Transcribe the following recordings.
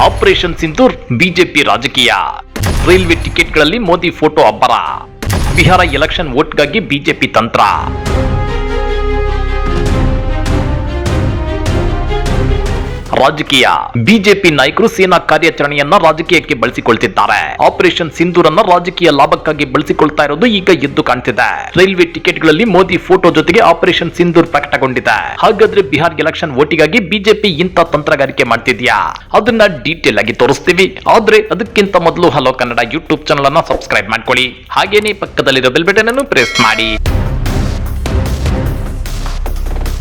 Operation Sindoor BJP ರಾಜಕೀಯ. Railway ಟಿಕೆಟ್ಗಳಲ್ಲಿ Modi photo ಅಬ್ಬರ. ಬಿಹಾರ ಎಲೆಕ್ಷನ್ ವೋಟ್ಗಾಗಿ ಬಿಜೆಪಿ ತಂತ್ರ. ರಾಜಕೀಯ. ಬಿಜೆಪಿ ನಾಯಕರು ಸೇನಾ ಕಾರ್ಯಾಚರಣೆಯನ್ನ ರಾಜಕೀಯಕ್ಕೆ ಬಳಸಿಕೊಳ್ತಿದ್ದಾರೆ. ಆಪರೇಷನ್ ಸಿಂಧೂರನ್ನ ರಾಜಕೀಯ ಲಾಭಕ್ಕಾಗಿ ಬಳಸಿಕೊಳ್ತಾ ಇರೋದು ಈಗ ಎದ್ದು ಕಾಣ್ತಿದೆ. ರೈಲ್ವೆ ಟಿಕೆಟ್ಗಳಲ್ಲಿ ಮೋದಿ ಫೋಟೋ ಜೊತೆಗೆ ಆಪರೇಷನ್ ಸಿಂಧೂರ್ ಪ್ರಕಟಗೊಂಡಿದೆ. ಹಾಗಾದ್ರೆ ಬಿಹಾರ್ ಎಲೆಕ್ಷನ್ ಓಟಿಗಾಗಿ ಬಿಜೆಪಿ ಇಂತ ತಂತ್ರಗಾರಿಕೆ ಮಾಡ್ತಿದ್ಯಾ? ಅದನ್ನ ಡೀಟೇಲ್ ಆಗಿ ತೋರಿಸ್ತೀವಿ. ಆದ್ರೆ ಅದಕ್ಕಿಂತ ಮೊದಲು ಹಲೋ ಕನ್ನಡ ಯೂಟ್ಯೂಬ್ ಚಾನಲ್ ಅನ್ನ ಸಬ್ಸ್ಕ್ರೈಬ್ ಮಾಡ್ಕೊಳ್ಳಿ. ಹಾಗೇನೆ ಪಕ್ಕದಲ್ಲಿರೋ ಬೆಲ್ ಬಟನ್ ಅನ್ನು ಪ್ರೆಸ್ ಮಾಡಿ.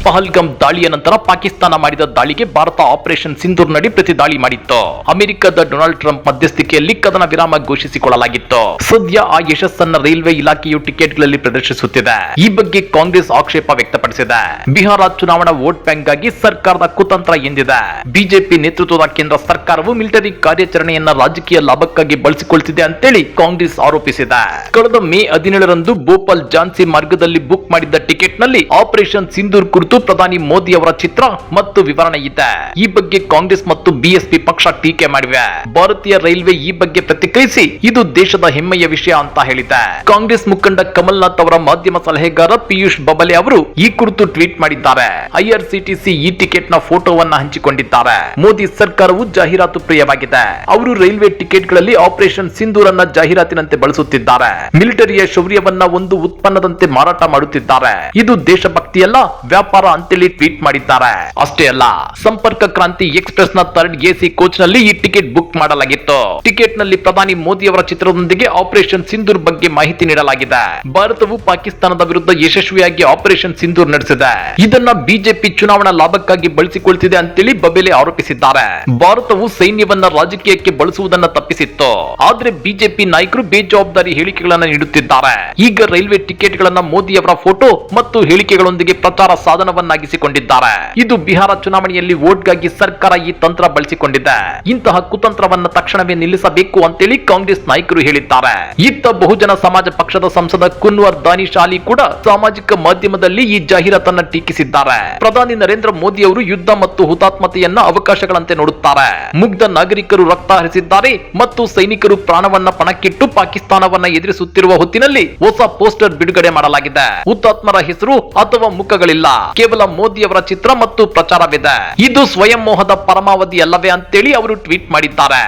ಪಹಲ್ಗಮ್ ದಾಳಿಯ ನಂತರ ಪಾಕಿಸ್ತಾನ ಮಾಡಿದ ದಾಳಿಗೆ ಭಾರತ ಆಪರೇಷನ್ ಸಿಂಧೂರ್ ನಡಿ ಪ್ರತಿ ದಾಳಿ ಮಾಡಿತ್ತು. ಅಮೆರಿಕದ ಡೊನಾಲ್ಡ್ ಟ್ರಂಪ್ ಮಧ್ಯಸ್ಥಿಕೆಯಲ್ಲಿ ಕದನ ವಿರಾಮ ಘೋಷಿಸಿಕೊಳ್ಳಲಾಗಿತ್ತು. ಸದ್ಯ ಆ ಯಶಸ್ಸನ್ನ ರೈಲ್ವೆ ಇಲಾಖೆಯು ಟಿಕೆಟ್ಗಳಲ್ಲಿ ಪ್ರದರ್ಶಿಸುತ್ತಿದೆ. ಈ ಬಗ್ಗೆ ಕಾಂಗ್ರೆಸ್ ಆಕ್ಷೇಪ ವ್ಯಕ್ತಪಡಿಸಿದೆ. ಬಿಹಾರ ಚುನಾವಣಾ ವೋಟ್ ಬ್ಯಾಂಕ್ ಆಗಿ ಸರ್ಕಾರದ ಕುತಂತ್ರ ಎಂದಿದೆ. ಬಿಜೆಪಿ ನೇತೃತ್ವದ ಕೇಂದ್ರ ಸರ್ಕಾರವು ಮಿಲಿಟರಿ ಕಾರ್ಯಾಚರಣೆಯನ್ನ ರಾಜಕೀಯ ಲಾಭಕ್ಕಾಗಿ ಬಳಸಿಕೊಳ್ತಿದೆ ಅಂತೇಳಿ ಕಾಂಗ್ರೆಸ್ ಆರೋಪಿಸಿದೆ. ಕಳೆದ ಮೇ ಹದಿನೇಳರಂದು ಭೋಪಾಲ್ ಝಾನ್ಸಿ ಮಾರ್ಗದಲ್ಲಿ ಬುಕ್ ಮಾಡಿದ್ದ ಟಿಕೆಟ್ನಲ್ಲಿ ಆಪರೇಷನ್ ಸಿಂಧೂರ್ ಕುರಿತು ಪ್ರಧಾನಿ ಮೋದಿ ಅವರ ಚಿತ್ರ ಮತ್ತು ವಿವರಣೆ ಇದೆ. ಈ ಬಗ್ಗೆ ಕಾಂಗ್ರೆಸ್ ಮತ್ತು ಬಿಎಸ್ಪಿ ಪಕ್ಷ ಟೀಕೆ ಮಾಡಿವೆ. ಭಾರತೀಯ ರೈಲ್ವೆ ಈ ಬಗ್ಗೆ ಪ್ರತಿಕ್ರಿಯಿಸಿ, ಇದು ದೇಶದ ಹೆಮ್ಮೆಯ ವಿಷಯ ಅಂತ ಹೇಳಿದೆ. ಕಾಂಗ್ರೆಸ್ ಮುಖಂಡ ಕಮಲ್ನಾಥ್ ಅವರ ಮಾಧ್ಯಮ ಸಲಹೆಗಾರ ಪಿಯೂಷ್ ಬಬಲೆ ಅವರು ಈ ಕುರಿತು ಟ್ವೀಟ್ ಮಾಡಿದ್ದಾರೆ. ಐಆರ್ಸಿಟಿಸಿ ಈ ಟಿಕೆಟ್ನ ಫೋಟೋವನ್ನ ಹಂಚಿಕೊಂಡಿದ್ದಾರೆ. ಮೋದಿ ಸರ್ಕಾರವು ಜಾಹೀರಾತು ಪ್ರಿಯವಾಗಿದೆ. ಅವರು ರೈಲ್ವೆ ಟಿಕೆಟ್ಗಳಲ್ಲಿ ಆಪರೇಷನ್ ಸಿಂಧೂರ್ ಅನ್ನ ಜಾಹೀರಾತಿನಂತೆ ಬಳಸುತ್ತಿದ್ದಾರೆ. ಮಿಲಿಟರಿಯ ಶೌರ್ಯವನ್ನ ಒಂದು ಉತ್ಪನ್ನದಂತೆ ಮಾರಾಟ ಮಾಡುತ್ತಿದ್ದಾರೆ. ಇದು ದೇಶಭಕ್ತಿಯಲ್ಲ, ವ್ಯಾಪಾರ ಅಂತೇಳಿ ಟ್ವೀಟ್ ಮಾಡಿದ್ದಾರೆ. ಅಷ್ಟೇ ಅಲ್ಲ, ಸಂಪರ್ಕ ಕ್ರಾಂತಿ ಎಕ್ಸ್ಪ್ರೆಸ್ನ ಥರ್ಡ್ ಎಸಿ ಕೋಚ್ನಲ್ಲಿ ಈ ಟಿಕೆಟ್ ಬುಕ್ ಮಾಡಲಾಗಿತ್ತು. ಟಿಕೆಟ್ನಲ್ಲಿ ಪ್ರಧಾನಿ ಮೋದಿ ಅವರ ಚಿತ್ರದೊಂದಿಗೆ ಆಪರೇಷನ್ ಸಿಂಧೂರ್ ಬಗ್ಗೆ ಮಾಹಿತಿ ನೀಡಲಾಗಿದೆ. ಭಾರತವು ಪಾಕಿಸ್ತಾನದ ವಿರುದ್ಧ ಯಶಸ್ವಿಯಾಗಿ ಆಪರೇಷನ್ ಸಿಂಧೂರ್ ನಡೆಸಿದೆ. ಇದನ್ನ ಬಿಜೆಪಿ ಚುನಾವಣಾ ಲಾಭಕ್ಕಾಗಿ ಬಳಸಿಕೊಳ್ತಿದೆ ಅಂತೇಳಿ ಬಬೇಲೆ ಆರೋಪಿಸಿದ್ದಾರೆ. ಭಾರತವು ಸೈನ್ಯವನ್ನ ರಾಜಕೀಯಕ್ಕೆ ಬಳಸುವುದನ್ನ ತಪ್ಪಿಸಿತ್ತು. ಆದ್ರೆ ಬಿಜೆಪಿ ನಾಯಕರು ಬೇಜವಾಬ್ದಾರಿ ಹೇಳಿಕೆಗಳನ್ನ ನೀಡುತ್ತಿದ್ದಾರೆ. ಈಗ ರೈಲ್ವೆ ಟಿಕೆಟ್ ಗಳನ್ನ ಮೋದಿ ಅವರ ಫೋಟೋ ಮತ್ತು ಹೇಳಿಕೆಗಳೊಂದಿಗೆ ಪ್ರಚಾರ ಸಾಧನವನ್ನಾಗಿಸಿಕೊಂಡಿದ್ದಾರೆ. ಇದು ಬಿಹಾರ ಚುನಾವಣೆಯಲ್ಲಿ ವೋಟ್ಗಾಗಿ ಸರ್ಕಾರ ಈ ತಂತ್ರ ಬಳಸಿಕೊಂಡಿದೆ. ಇಂತಹ ಕುತಂತ್ರವನ್ನ ತಕ್ಷಣವೇ ನಿಲ್ಲಿಸಬೇಕು ಅಂತೇಳಿ ಕಾಂಗ್ರೆಸ್ ನಾಯಕರು ಹೇಳಿದ್ದಾರೆ. ಇತ್ತ ಬಹುಜನ ಸಮಾಜ ಪಕ್ಷದ ಸಂಸದ ಕುನ್ವರ್ ದಾನಿಶ್ ಅಲಿ ಕೂಡ ಸಾಮಾಜಿಕ ಮಾಧ್ಯಮದಲ್ಲಿ ಈ ಜಾಹೀರಾತನ್ನ ಟೀಕಿಸಿದ್ದಾರೆ. ಪ್ರಧಾನಿ ನರೇಂದ್ರ ಮೋದಿ ಅವರು ಯುದ್ಧ ಮತ್ತು ಹುತಾತ್ಮತೆಯನ್ನ ಅವಕಾಶಗಳಂತೆ ನೋಡುತ್ತಾರೆ. ಮುಗ್ಧ ನಾಗರಿಕರು ರಕ್ತ ಹರಿಸಿದ್ದಾರೆ ಮತ್ತು ಸೈನಿಕರು ಪ್ರಾಣವನ್ನ ಪಣಕ್ಕಿಟ್ಟು ಪಾಕಿಸ್ತಾನವನ್ನ ಎದುರಿಸುತ್ತಿರುವ ಹೊತ್ತಿನಲ್ಲಿ ಹೊಸ ಪೋಸ್ಟರ್ ಬಿಡುಗಡೆ ಮಾಡಲಾಗಿದೆ. ಹುತಾತ್ಮರ ಹೆಸರು ಅಥವಾ ಮುಖಗಳಿಲ್ಲ. ಕೇವಲ ಮೋದಿ ಅವರ ಚಿತ್ರ ಮತ್ತು ಪ್ರಚಾರವಿದೆ. ಇದು ಸ್ವಯಂ ಮೋಹದ ಪರಮಾವಧಿ ಅಲ್ಲವೇ ಅಂತೇಳಿ ಅವರು ಟ್ವೀಟ್ ಮಾಡಿದ್ದಾರೆ.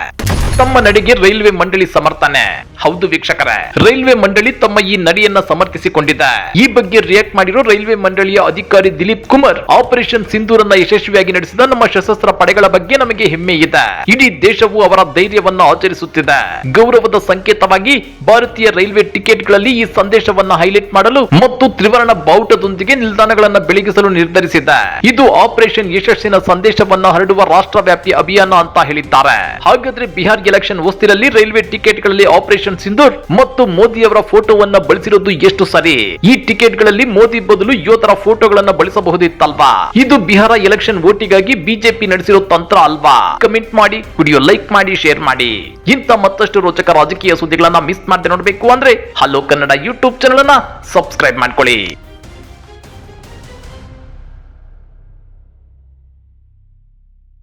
ತಮ್ಮ ನಡೆಗೆ ರೈಲ್ವೆ ಮಂಡಳಿ ಸಮರ್ಥನೆ. ಹೌದು ವೀಕ್ಷಕರೇ. ರೈಲ್ವೆ ಮಂಡಳಿ ತಮ್ಮ ಈ ನಡೆಯನ್ನ ಸಮರ್ಥಿಸಿಕೊಂಡಿದೆ. ಈ ಬಗ್ಗೆ ರಿಯಾಕ್ಟ್ ಮಾಡಿರೋ ರೈಲ್ವೆ ಮಂಡಳಿಯ ಅಧಿಕಾರಿ ದಿಲೀಪ್ ಕುಮಾರ್, ಆಪರೇಷನ್ ಸಿಂಧೂರನ್ನ ಯಶಸ್ವಿಯಾಗಿ ನಡೆಸಿದ ನಮ್ಮ ಸಶಸ್ತ್ರ ಪಡೆಗಳ ಬಗ್ಗೆ ನಮಗೆ ಹೆಮ್ಮೆ ಇದೆ. ಇಡೀ ದೇಶವು ಅವರ ಧೈರ್ಯವನ್ನ ಆಚರಿಸುತ್ತಿದೆ. ಗೌರವದ ಸಂಕೇತವಾಗಿ ಭಾರತೀಯ ರೈಲ್ವೆ ಟಿಕೆಟ್ಗಳಲ್ಲಿ ಈ ಸಂದೇಶವನ್ನ ಹೈಲೈಟ್ ಮಾಡಲು ಮತ್ತು ತ್ರಿವರ್ಣ ಬಾವುಟದೊಂದಿಗೆ ನಿಲ್ದಾಣಗಳನ್ನ ಬೆಳಗಿಸಲು ನಿರ್ಧರಿಸಿದೆ. ಇದು ಆಪರೇಷನ್ ಯಶಸ್ಸಿನ ಸಂದೇಶವನ್ನ ಹರಡುವ ರಾಷ್ಟ್ರವ್ಯಾಪಿ ಅಭಿಯಾನ ಅಂತ ಹೇಳಿದ್ದಾರೆ. ಹಾಗಾದ್ರೆ ಬಿಹಾರ್ ಎಲೆಕ್ಷನ್ ಹೊಸ್ತಿರಲ್ಲಿ ರೈಲ್ವೆ ಟಿಕೆಟ್ಗಳಲ್ಲಿ ಆಪರೇಷನ್ ಸಿಂಧೂರ್ ಮತ್ತು ಮೋದಿ ಅವರ ಫೋಟೋವನ್ನ ಬಳಸಿರೋದು ಎಷ್ಟು ಸರಿ? ಈ ಟಿಕೆಟ್ಗಳಲ್ಲಿ ಮೋದಿ ಬದಲು ಯೋಧರ ಫೋಟೋಗಳನ್ನ ಬಳಸಬಹುದಿತ್ತಲ್ವಾ? ಇದು ಬಿಹಾರ ಎಲೆಕ್ಷನ್ ಓಟಿಗಾಗಿ ಬಿಜೆಪಿ ನಡೆಸಿರೋ ತಂತ್ರ ಅಲ್ವಾ? ಕಮೆಂಟ್ ಮಾಡಿ ವಿಡಿಯೋ ಲೈಕ್ ಮಾಡಿ, ಶೇರ್ ಮಾಡಿ. ಇಂತ ಮತ್ತಷ್ಟು ರೋಚಕ ರಾಜಕೀಯ ಸುದ್ದಿಗಳನ್ನ ಮಿಸ್ ಮಾಡದೆ ನೋಡಬೇಕು ಅಂದ್ರೆ ಹಲೋ ಕನ್ನಡ ಯೂಟ್ಯೂಬ್ ಚಾನಲ್ ಅನ್ನ ಸಬ್ಸ್ಕ್ರೈಬ್ ಮಾಡ್ಕೊಳ್ಳಿ.